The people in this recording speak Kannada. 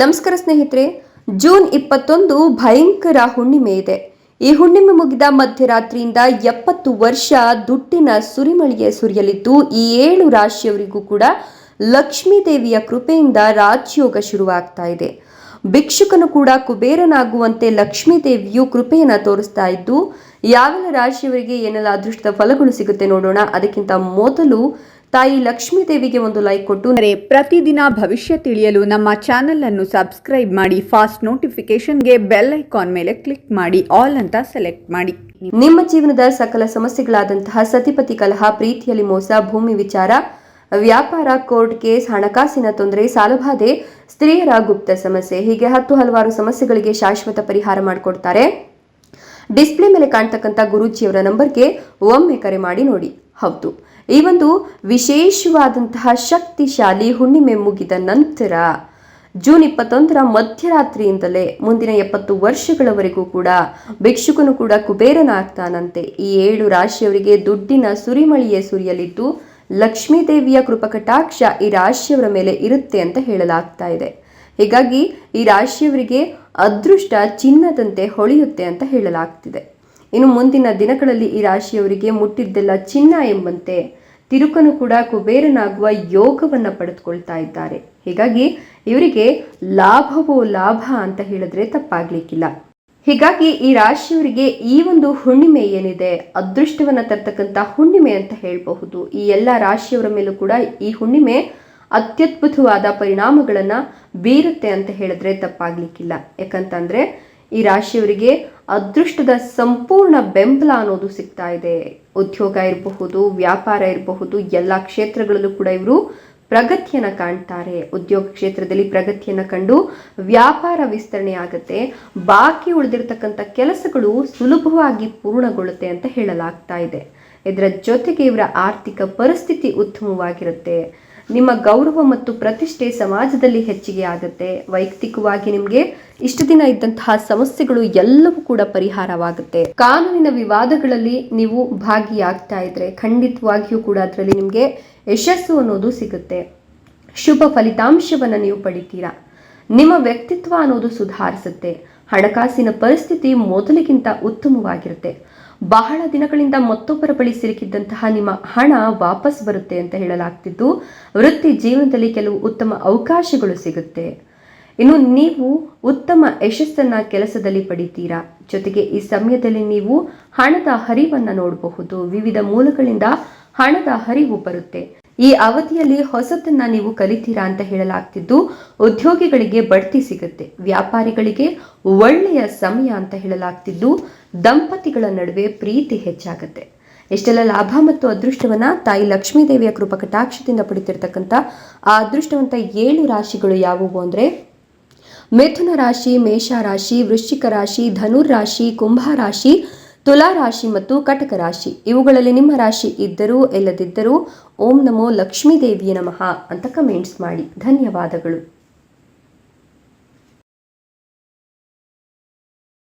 ನಮಸ್ಕಾರ ಸ್ನೇಹಿತರೆ, ಜೂನ್ ಇಪ್ಪತ್ತೊಂದು ಭಯಂಕರ ಹುಣ್ಣಿಮೆ ಇದೆ. ಈ ಹುಣ್ಣಿಮೆ ಮುಗಿದ ಮಧ್ಯರಾತ್ರಿಯಿಂದ ಎಪ್ಪತ್ತು ವರ್ಷ ದುಡ್ಡಿನ ಸುರಿಮಳಿಗೆ ಸುರಿಯಲಿದ್ದು, ಈ ಏಳು ರಾಶಿಯವರಿಗೂ ಕೂಡ ಲಕ್ಷ್ಮೀ ದೇವಿಯ ಕೃಪೆಯಿಂದ ರಾಜಯೋಗ ಶುರುವಾಗ್ತಾ ಇದೆ. ಭಿಕ್ಷುಕನು ಕೂಡ ಕುಬೇರನಾಗುವಂತೆ ಲಕ್ಷ್ಮೀ ದೇವಿಯು ಕೃಪೆಯನ್ನು ತೋರಿಸ್ತಾ ಇದ್ದು, ಯಾವೆಲ್ಲ ರಾಶಿಯವರಿಗೆ ಏನೆಲ್ಲ ಅದೃಷ್ಟದ ಫಲಗಳು ಸಿಗುತ್ತೆ ನೋಡೋಣ. ಅದಕ್ಕಿಂತ ಮೊದಲು ತಾಯಿ ಲಕ್ಷ್ಮೀ ದೇವಿಗೆ ಒಂದು ಲೈಕ್ ಕೊಟ್ಟು ಪ್ರತಿದಿನ ಭವಿಷ್ಯ ತಿಳಿಯಲು ನಮ್ಮ ಚಾನೆಲ್ ಅನ್ನು ಸಬ್ಸ್ಕ್ರೈಬ್ ಮಾಡಿ ಫಾಸ್ಟ್ ನೋಟಿಫಿಕೇಶನ್ಗೆ ಬೆಲ್ ಐಕಾನ್ ಮೇಲೆ ಕ್ಲಿಕ್ ಮಾಡಿ ಆಲ್ ಅಂತ ಸೆಲೆಕ್ಟ್ ಮಾಡಿ. ನಿಮ್ಮ ಜೀವನದ ಸಕಲ ಸಮಸ್ಯೆಗಳಾದಂತಹ ಸತಿಪತಿ ಕಲಹ, ಪ್ರೀತಿಯಲ್ಲಿ ಮೋಸ, ಭೂಮಿ ವಿಚಾರ, ವ್ಯಾಪಾರ ಕೋರ್ಟ್ ಕೇಸ್ ಹಣಕಾಸಿನ ತೊಂದರೆ ಸಾಲಬಾಧೆ ಸ್ತ್ರೀಯರ ಗುಪ್ತ ಸಮಸ್ಯೆ, ಹೀಗೆ ಹತ್ತು ಹಲವಾರು ಸಮಸ್ಯೆಗಳಿಗೆ ಶಾಶ್ವತ ಪರಿಹಾರ ಮಾಡಿಕೊಡ್ತಾರೆ. ಡಿಸ್ಪ್ಲೇ ಮೇಲೆ ಕಾಣ್ತಕ್ಕಂಥ ಗುರೂಜಿಯವರ ನಂಬರ್ಗೆ ಒಮ್ಮೆ ಕರೆ ಮಾಡಿ ನೋಡಿ. ಹೌದು. ಈ ಒಂದು ವಿಶೇಷವಾದಂತಹ ಶಕ್ತಿಶಾಲಿ ಹುಣ್ಣಿಮೆ ಮುಗಿದ ನಂತರ ಜೂನ್ ಇಪ್ಪತ್ತೊಂದರ ಮಧ್ಯರಾತ್ರಿಯಿಂದಲೇ ಮುಂದಿನ ಎಪ್ಪತ್ತು ವರ್ಷಗಳವರೆಗೂ ಕೂಡ ಭಿಕ್ಷುಕನು ಕೂಡ ಕುಬೇರನಾಗ್ತಾನಂತೆ. ಈ ಏಳು ರಾಶಿಯವರಿಗೆ ದುಡ್ಡಿನ ಸುರಿಮಳಿಯೇ ಸುರಿಯಲಿದ್ದು ಲಕ್ಷ್ಮೀದೇವಿಯ ಕೃಪಕಟಾಕ್ಷ ಈ ರಾಶಿಯವರ ಮೇಲೆ ಇರುತ್ತೆ ಅಂತ ಹೇಳಲಾಗ್ತಾ ಇದೆ. ಹೀಗಾಗಿ ಈ ರಾಶಿಯವರಿಗೆ ಅದೃಷ್ಟ ಚಿನ್ನದಂತೆ ಹೊಳೆಯುತ್ತೆ ಅಂತ ಹೇಳಲಾಗ್ತಿದೆ. ಇನ್ನು ಮುಂದಿನ ದಿನಗಳಲ್ಲಿ ಈ ರಾಶಿಯವರಿಗೆ ಮುಟ್ಟಿದ್ದೆಲ್ಲ ಚಿನ್ನ ಎಂಬಂತೆ ತಿರುಕನು ಕೂಡ ಕುಬೇರನಾಗುವ ಯೋಗವನ್ನು ಪಡೆದುಕೊಳ್ತಾ ಇದ್ದಾರೆ. ಹೀಗಾಗಿ ಇವರಿಗೆ ಲಾಭವೋ ಲಾಭ ಅಂತ ಹೇಳಿದ್ರೆ ತಪ್ಪಾಗ್ಲಿಕ್ಕಿಲ್ಲ. ಹೀಗಾಗಿ ಈ ರಾಶಿಯವರಿಗೆ ಈ ಒಂದು ಹುಣ್ಣಿಮೆ ಏನಿದೆ, ಅದೃಷ್ಟವನ್ನ ತರ್ತಕ್ಕಂಥ ಹುಣ್ಣಿಮೆ ಅಂತ ಹೇಳಬಹುದು. ಈ ಎಲ್ಲ ರಾಶಿಯವರ ಮೇಲೂ ಕೂಡ ಈ ಹುಣ್ಣಿಮೆ ಅತ್ಯದ್ಭುತವಾದ ಪರಿಣಾಮಗಳನ್ನ ಬೀರುತ್ತೆ ಅಂತ ಹೇಳಿದ್ರೆ ತಪ್ಪಾಗ್ಲಿಕ್ಕಿಲ್ಲ. ಯಾಕಂತಂದ್ರೆ ಈ ರಾಶಿಯವರಿಗೆ ಅದೃಷ್ಟದ ಸಂಪೂರ್ಣ ಬೆಂಬಲ ಅನ್ನೋದು ಸಿಗ್ತಾ ಇದೆ. ಉದ್ಯೋಗ ಇರಬಹುದು, ವ್ಯಾಪಾರ ಇರಬಹುದು, ಎಲ್ಲ ಕ್ಷೇತ್ರಗಳಲ್ಲೂ ಕೂಡ ಇವರು ಪ್ರಗತಿಯನ್ನು ಕಾಣ್ತಾರೆ. ಉದ್ಯೋಗ ಕ್ಷೇತ್ರದಲ್ಲಿ ಪ್ರಗತಿಯನ್ನು ಕಂಡು ವ್ಯಾಪಾರ ವಿಸ್ತರಣೆ ಆಗುತ್ತೆ. ಬಾಕಿ ಉಳಿದಿರತಕ್ಕಂಥ ಕೆಲಸಗಳು ಸುಲಭವಾಗಿ ಪೂರ್ಣಗೊಳ್ಳುತ್ತೆ ಅಂತ ಹೇಳಲಾಗ್ತಾ ಇದೆ. ಇದರ ಜೊತೆಗೆ ಇವರ ಆರ್ಥಿಕ ಪರಿಸ್ಥಿತಿ ಉತ್ತಮವಾಗಿರುತ್ತೆ. ನಿಮ್ಮ ಗೌರವ ಮತ್ತು ಪ್ರತಿಷ್ಠೆ ಸಮಾಜದಲ್ಲಿ ಹೆಚ್ಚಿಗೆ ಆಗುತ್ತೆ. ವೈಯಕ್ತಿಕವಾಗಿ ನಿಮಗೆ ಇಷ್ಟು ದಿನ ಇದ್ದಂತಹ ಸಮಸ್ಯೆಗಳು ಎಲ್ಲವೂ ಕೂಡ ಪರಿಹಾರವಾಗುತ್ತೆ. ಕಾನೂನಿನ ವಿವಾದಗಳಲ್ಲಿ ನೀವು ಭಾಗಿಯಾಗ್ತಾ ಇದ್ರೆ ಖಂಡಿತವಾಗಿಯೂ ಕೂಡ ಅದರಲ್ಲಿ ನಿಮಗೆ ಯಶಸ್ಸು ಅನ್ನೋದು ಸಿಗುತ್ತೆ. ಶುಭ ಫಲಿತಾಂಶವನ್ನು ನೀವು ಪಡಿತೀರಾ? ನಿಮ್ಮ ವ್ಯಕ್ತಿತ್ವ ಅನ್ನೋದು ಸುಧಾರಿಸುತ್ತೆ. ಹಣಕಾಸಿನ ಪರಿಸ್ಥಿತಿ ಮೊದಲಿಗಿಂತ ಉತ್ತಮವಾಗಿರುತ್ತೆ. ಬಹಳ ದಿನಗಳಿಂದ ಮತ್ತೊಬ್ಬರ ಬಳಿ ಸಿಲುಕಿದ್ದಂತಹ ನಿಮ್ಮ ಹಣ ವಾಪಸ್ ಬರುತ್ತೆ ಅಂತ ಹೇಳಲಾಗ್ತಿದ್ದು, ವೃತ್ತಿ ಜೀವನದಲ್ಲಿ ಕೆಲವು ಉತ್ತಮ ಅವಕಾಶಗಳು ಸಿಗುತ್ತೆ. ಇನ್ನು ನೀವು ಉತ್ತಮ ಯಶಸ್ಸನ್ನ ಕೆಲಸದಲ್ಲಿ ಪಡಿತೀರಾ? ಜೊತೆಗೆ ಈ ಸಮಯದಲ್ಲಿ ನೀವು ಹಣದ ಹರಿವನ್ನು ನೋಡಬಹುದು. ವಿವಿಧ ಮೂಲಗಳಿಂದ ಹಣದ ಹರಿವು ಬರುತ್ತೆ. ಈ ಅವಧಿಯಲ್ಲಿ ಹೊಸತನ್ನ ನೀವು ಕಲಿತೀರಾ ಅಂತ ಹೇಳಲಾಗ್ತಿದ್ದು, ಉದ್ಯೋಗಿಗಳಿಗೆ ಬಡ್ತಿ ಸಿಗುತ್ತೆ, ವ್ಯಾಪಾರಿಗಳಿಗೆ ಒಳ್ಳೆಯ ಸಮಯ ಅಂತ ಹೇಳಲಾಗ್ತಿದ್ದು, ದಂಪತಿಗಳ ನಡುವೆ ಪ್ರೀತಿ ಹೆಚ್ಚಾಗುತ್ತೆ. ಎಷ್ಟೆಲ್ಲ ಲಾಭ ಮತ್ತು ಅದೃಷ್ಟವನ್ನ ತಾಯಿ ಲಕ್ಷ್ಮೀ ದೇವಿಯ ಕೃಪಾ ಕಟಾಕ್ಷದಿಂದ ಪಡಿತಿರ್ತಕ್ಕಂಥ ಆ ಅದೃಷ್ಟವಂತ ಏಳು ರಾಶಿಗಳು ಯಾವುವು ಅಂದ್ರೆ, ಮಿಥುನ ರಾಶಿ, ಮೇಷ ರಾಶಿ, ವೃಶ್ಚಿಕ ರಾಶಿ, ಧನುರ್ ರಾಶಿ, ಕುಂಭ ರಾಶಿ ತುಲಾ ರಾಶಿ ಮತ್ತು ಕಟಕ ರಾಶಿ. ಇವುಗಳಲ್ಲಿ ನಿಮ್ಮ ರಾಶಿ ಇದ್ದರೂ ಇಲ್ಲದಿದ್ದರೂ ಓಂ ನಮೋ ಲಕ್ಷ್ಮೀ ದೇವಿಯ ನಮಃ ಅಂತ ಕಮೆಂಟ್ಸ್ ಮಾಡಿ. ಧನ್ಯವಾದಗಳು.